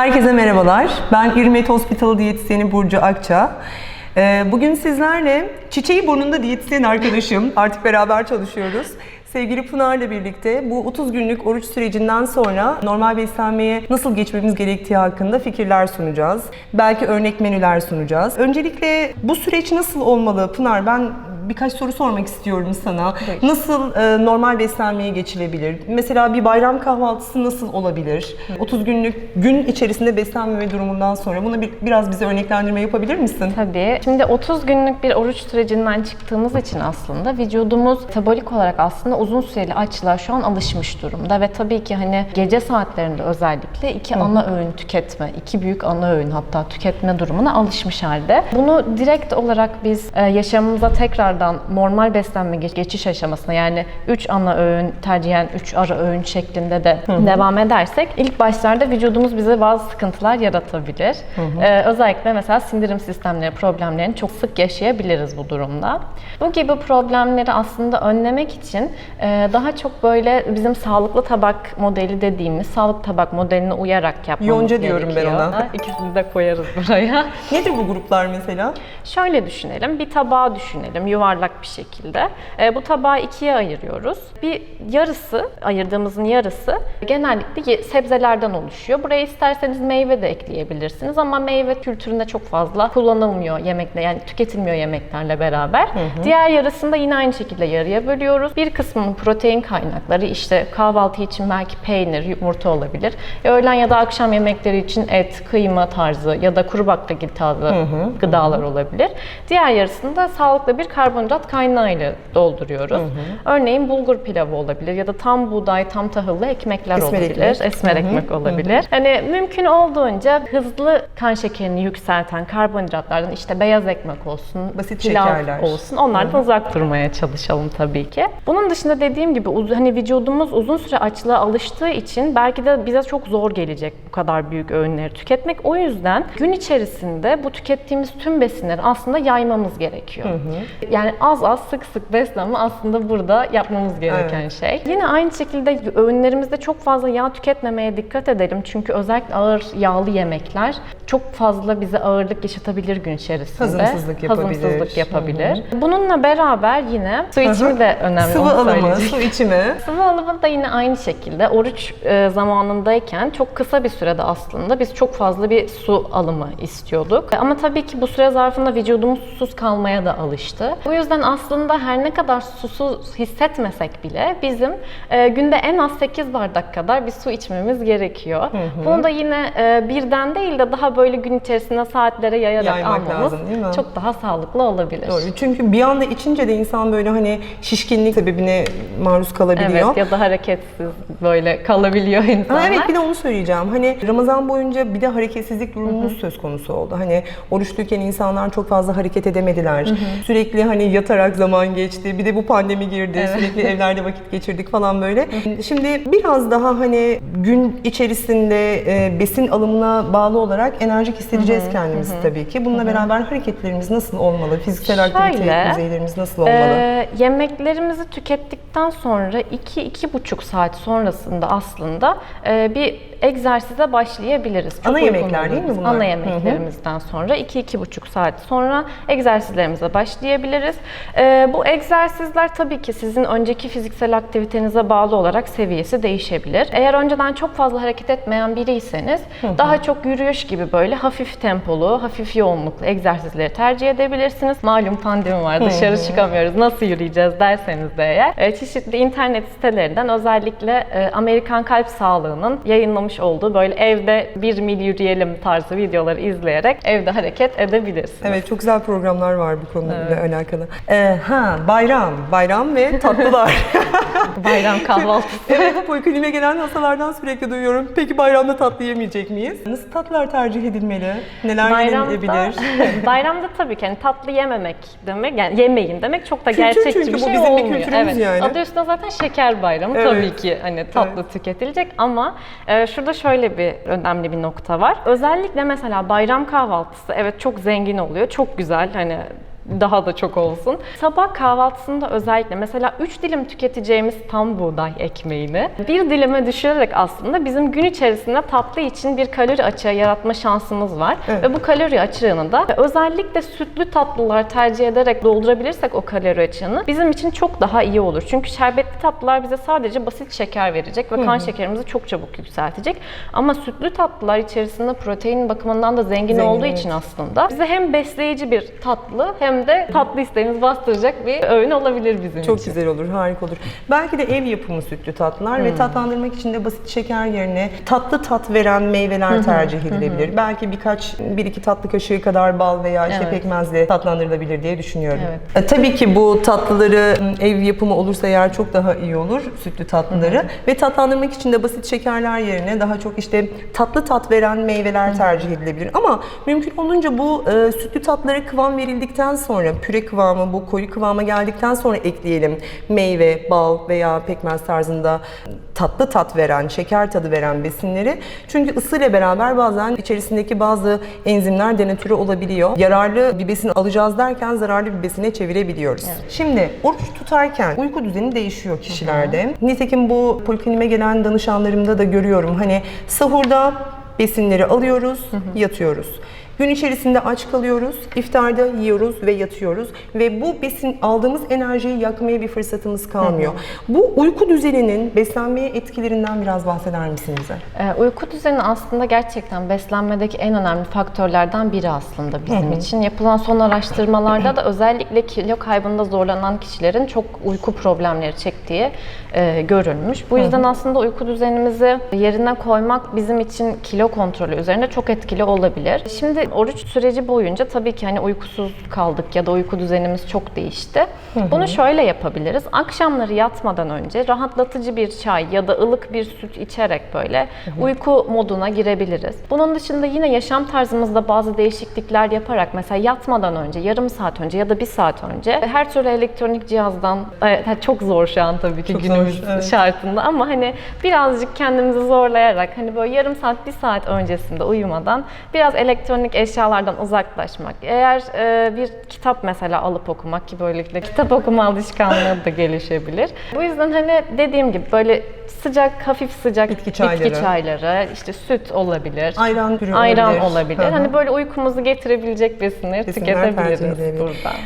Herkese merhabalar. Ben İrmet Hospital diyetisyeni Burcu Akça. Ee, Bugün sizlerle çiçeği burnunda diyetisyen arkadaşım, artık beraber çalışıyoruz. Sevgili Pınar'la birlikte bu 30 günlük oruç sürecinden sonra normal beslenmeye nasıl geçmemiz gerektiği hakkında fikirler sunacağız. Belki örnek menüler sunacağız. Öncelikle bu süreç nasıl olmalı Pınar? Ben birkaç soru sormak istiyorum sana. Tabii. Nasıl e, normal beslenmeye geçilebilir? Mesela bir bayram kahvaltısı nasıl olabilir? 30 günlük gün içerisinde beslenmeme durumundan sonra buna bir, biraz bize örneklendirme yapabilir misin? Tabii. Şimdi 30 günlük bir oruç sürecinden çıktığımız için aslında vücudumuz metabolik olarak aslında uzun süreli açlığa şu an alışmış durumda ve tabii ki hani gece saatlerinde özellikle iki ana öğün tüketme, iki büyük ana öğün hatta tüketme durumuna alışmış halde. Bunu direkt olarak biz e, yaşamımıza tekrardan normal beslenme geç- geçiş aşamasına yani 3 ana öğün tercihen 3 ara öğün şeklinde de devam edersek ilk başlarda vücudumuz bize bazı sıkıntılar yaratabilir. Ee, özellikle mesela sindirim sistemleri problemlerini çok sık yaşayabiliriz bu durumda. Bu gibi problemleri aslında önlemek için e, daha çok böyle bizim sağlıklı tabak modeli dediğimiz sağlık tabak modeline uyarak yapmamız Yonca diyorum ben gerekiyor. ona. Ha, İkisini de koyarız buraya. Nedir bu gruplar mesela? Şöyle düşünelim, bir tabağı düşünelim yuvarlak bir şekilde. E, bu tabağı ikiye ayırıyoruz. Bir yarısı, ayırdığımızın yarısı genellikle sebzelerden oluşuyor. Buraya isterseniz meyve de ekleyebilirsiniz ama meyve kültüründe çok fazla kullanılmıyor yemekle, yani tüketilmiyor yemeklerle beraber. Diğer yarısını da yine aynı şekilde yarıya bölüyoruz. Bir kısmının protein kaynakları işte kahvaltı için belki peynir, yumurta olabilir. Öğlen ya da akşam yemekleri için et, kıyma tarzı ya da kuru baklagil tarzı gıdalar olabilir. Diğer yarısını da sağlıklı bir karbonhidrat kaynağıyla dolduruyoruz. Örneğin bulgur pilavı olabilir ya da tam buğday, tam tahıllı ekmekler Esmer olabilir. ekmek. Esmer ekmek olabilir. Hani mümkün olduğunca hızlı kan şekerini yükselten karbonhidratlardan işte beyaz ekmek olsun, Basit pilav şekerler. olsun. Onlardan uzak durmaya çalışalım tabii ki. Bunun dışında dediğim gibi hani vücudumuz uzun süre açlığa alıştığı için belki de bize çok zor gelecek bu kadar büyük öğünleri tüketmek. O yüzden gün içerisinde bu tükettiğimiz tüm besinleri aslında yaymamız gerekiyor. Yani az az sık sık beslenme aslında burada yapmamız gereken şey. Yine aynı şekilde öğünlerimizde çok fazla yağ tüketmemeye dikkat edelim. Çünkü özellikle ağır yağlı yemekler çok fazla bize ağırlık yaşatabilir gün içerisinde. Hazımsızlık yapabilir. Hazımsızlık yapabilir. Bununla beraber yine su içimi de önemli. Sıvı alımı, su içimi. Sıvı alımı da yine aynı şekilde oruç e, zamanındayken çok kısa bir sürede aslında biz çok fazla bir su alımı istiyorduk. Ama tabii ki bu süre zarfında vücudumuz susuz kalmaya da alıştı. Bu yüzden aslında her ne kadar susuz hissetmesek bile bizim e, günde en az 8 bardak kadar bir su içmemiz gerekiyor. Bunu da yine e, birden değil de daha böyle gün içerisinde saatlere yayarak Yaymak almamız lazım, değil mi? çok daha sağlıklı olabilir. Doğru. Çünkü bir anda içince de insan böyle hani şişkinlik sebebine maruz kalabiliyor. Evet ya da hareketsiz böyle kalabiliyor Ha, insanlar. evet bir de onu söyleyeceğim. Hani Ramazan boyunca bir de hareketsizlik durumumuz söz konusu oldu. Hani oruçluyken insanlar çok fazla hareket edemediler. Sürekli hani yatarak zaman geçti. Bir de bu pandemi girdi. Sürekli evlerde vakit geçirdik falan böyle. Şimdi biraz daha hani gün içerisinde e, besin alımına bağlı olarak enerjik hissedeceğiz kendimizi tabii ki. Bununla beraber hareketlerimiz nasıl olmalı? Fiziksel aktivite Şöyle, düzeylerimiz nasıl olmalı? Ee, yemeklerimizi tükettikten sonra 2-2,5 saat sonrasında aslında e, bir egzersize başlayabiliriz. Çok Ana yemekler değil mi bunlar? Ana yemeklerimizden sonra 2-2,5 saat sonra egzersizlerimize başlayabiliriz. Ee, bu egzersizler tabii ki sizin önceki fiziksel aktivitenize bağlı olarak seviyesi değişebilir. Eğer önceden çok fazla hareket etmeyen biriyseniz daha çok yürüyüş gibi böyle hafif tempolu, hafif yoğunluklu egzersizleri tercih edebilirsiniz. Malum pandemi var, dışarı çıkamıyoruz. Nasıl yürüyeceğiz derseniz de eğer e, çeşitli internet sitelerinden özellikle e, Amerikan Kalp Sağlığı'nın yayınlamış olduğu böyle evde bir mil yürüyelim tarzı videoları izleyerek evde hareket edebilirsiniz. Evet çok güzel programlar var bu konuyla alakalı. Ee, ha bayram, bayram ve tatlılar. Bayram kahvaltısı. evet polikliniğe gelen hastalardan sürekli duyuyorum. Peki bayramda tatlı yemeyecek miyiz? Nasıl tatlılar tercih edilmeli? Neler Bayramda, yenilebilir? bayramda tabii ki hani tatlı yememek demek, yani yemeyin demek çok da Kültür gerçekçi çünkü bir bu, şey bizim bir olmuyor. kültürümüz evet. yani. Adı üstünde zaten şeker bayramı Evet. tabii ki hani tatlı tüketilecek ama e, şurada şöyle bir önemli bir nokta var. Özellikle mesela bayram kahvaltısı evet çok zengin oluyor, çok güzel hani daha da çok olsun. Sabah kahvaltısında özellikle mesela 3 dilim tüketeceğimiz tam buğday ekmeğini bir dilime düşürerek aslında bizim gün içerisinde tatlı için bir kalori açığı yaratma şansımız var. Evet. Ve bu kalori açığını da özellikle sütlü tatlılar tercih ederek doldurabilirsek o kalori açığını bizim için çok daha iyi olur. Çünkü şerbetli tatlılar bize sadece basit şeker verecek ve kan şekerimizi çok çabuk yükseltecek. Ama sütlü tatlılar içerisinde protein bakımından da zengin, Zengin, olduğu evet. için aslında bize hem besleyici bir tatlı hem de tatlı isteğimizi bastıracak bir öğün olabilir bizim Çok için. güzel olur, harika olur. Belki de ev yapımı sütlü tatlılar ve tatlandırmak için de basit şeker yerine tatlı tat veren meyveler tercih edilebilir. Belki birkaç, bir iki tatlı kaşığı kadar bal veya işte Evet. pekmezle tatlandırılabilir diye düşünüyorum. E, tabii ki bu tatlıları m, ev yapımı olursa eğer çok daha iyi olur sütlü tatlıları ve tatlandırmak için de basit şekerler yerine daha çok işte tatlı tat veren meyveler tercih edilebilir. Ama mümkün olunca bu e, sütlü tatlılara kıvam verildikten sonra püre kıvamı bu koyu kıvama geldikten sonra ekleyelim meyve, bal veya pekmez tarzında tatlı tat veren, şeker tadı veren besinleri. Çünkü ısıyla beraber bazen içerisindeki bazı enzimler denatüre olabiliyor. Yararlı bir besin alacağız derken zararlı bir besine çevirebiliyoruz. Şimdi oruç tutarken uyku düzeni değişiyor kişilerde. Nitekim bu poliklinime gelen danışanlarımda da görüyorum. Hani sahurda besinleri alıyoruz, yatıyoruz. Gün içerisinde aç kalıyoruz, iftarda yiyoruz ve yatıyoruz ve bu besin aldığımız enerjiyi yakmaya bir fırsatımız kalmıyor. Bu uyku düzeninin beslenmeye etkilerinden biraz bahseder misin bize? Ee, uyku düzeni aslında gerçekten beslenmedeki en önemli faktörlerden biri aslında bizim için. Yapılan son araştırmalarda da özellikle kilo kaybında zorlanan kişilerin çok uyku problemleri çektiği e, görülmüş. Bu yüzden aslında uyku düzenimizi yerine koymak bizim için kilo kontrolü üzerinde çok etkili olabilir. Şimdi oruç süreci boyunca tabii ki hani uykusuz kaldık ya da uyku düzenimiz çok değişti. Bunu şöyle yapabiliriz. Akşamları yatmadan önce rahatlatıcı bir çay ya da ılık bir süt içerek böyle uyku moduna girebiliriz. Bunun dışında yine yaşam tarzımızda bazı değişiklikler yaparak mesela yatmadan önce, yarım saat önce ya da bir saat önce her türlü elektronik cihazdan evet, çok zor şu an tabii ki Çok zor, günümüz evet. şartında ama hani birazcık kendimizi zorlayarak hani böyle yarım saat, bir saat öncesinde uyumadan biraz elektronik eşyalardan uzaklaşmak. Eğer e, bir kitap mesela alıp okumak ki böylelikle kitap okuma alışkanlığı da gelişebilir. Bu yüzden hani dediğim gibi böyle sıcak, hafif sıcak Bitki çayları. çayları, işte süt olabilir. Ayran türü Ayran olabilir. olabilir. Hı hı. Hani böyle uykumuzu getirebilecek besinleri Besinler tüketebiliriz burada.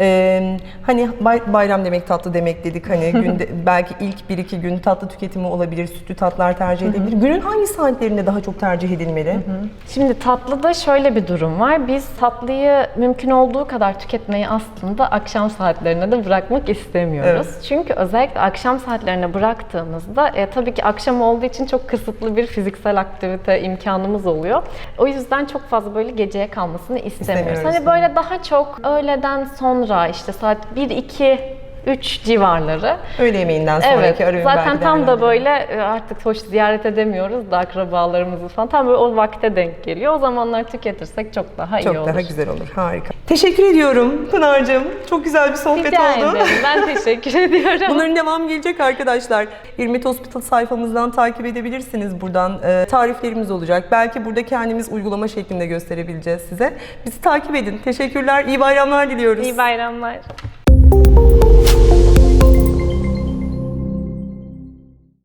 Ee, hani bay- bayram demek tatlı demek dedik hani günde belki ilk bir iki gün tatlı tüketimi olabilir, sütlü tatlar tercih edilebilir. Günün hangi saatlerinde daha çok tercih edilmeli? Şimdi tatlıda şöyle bir durum var. Biz tatlıyı mümkün olduğu kadar tüketmeyi aslında akşam saatlerine de bırakmak istemiyoruz. Çünkü özellikle akşam saatlerine bıraktığımızda e, tabii ki akşam olduğu için çok kısıtlı bir fiziksel aktivite imkanımız oluyor. O yüzden çok fazla böyle geceye kalmasını istemiyoruz. İstemiyoruz. Hani böyle daha çok öğleden sonra işte saat 1 2 3 civarları Öğle yemeğinden sonraki Evet. arayın Zaten tam da böyle e, artık hoş ziyaret edemiyoruz da akrabalarımızı falan. Tam böyle o vakte denk geliyor. O zamanlar tüketirsek çok daha iyi Çok olur. daha güzel olur. Harika. Teşekkür ediyorum Pınar'cığım. Çok güzel bir sohbet Rica oldu. ederim. Ben teşekkür ediyorum. Bunların devamı gelecek arkadaşlar. İrmit Hospital sayfamızdan takip edebilirsiniz buradan. Ee, tariflerimiz olacak. Belki burada kendimiz uygulama şeklinde gösterebileceğiz size. Bizi takip edin. Teşekkürler. İyi bayramlar diliyoruz. İyi bayramlar.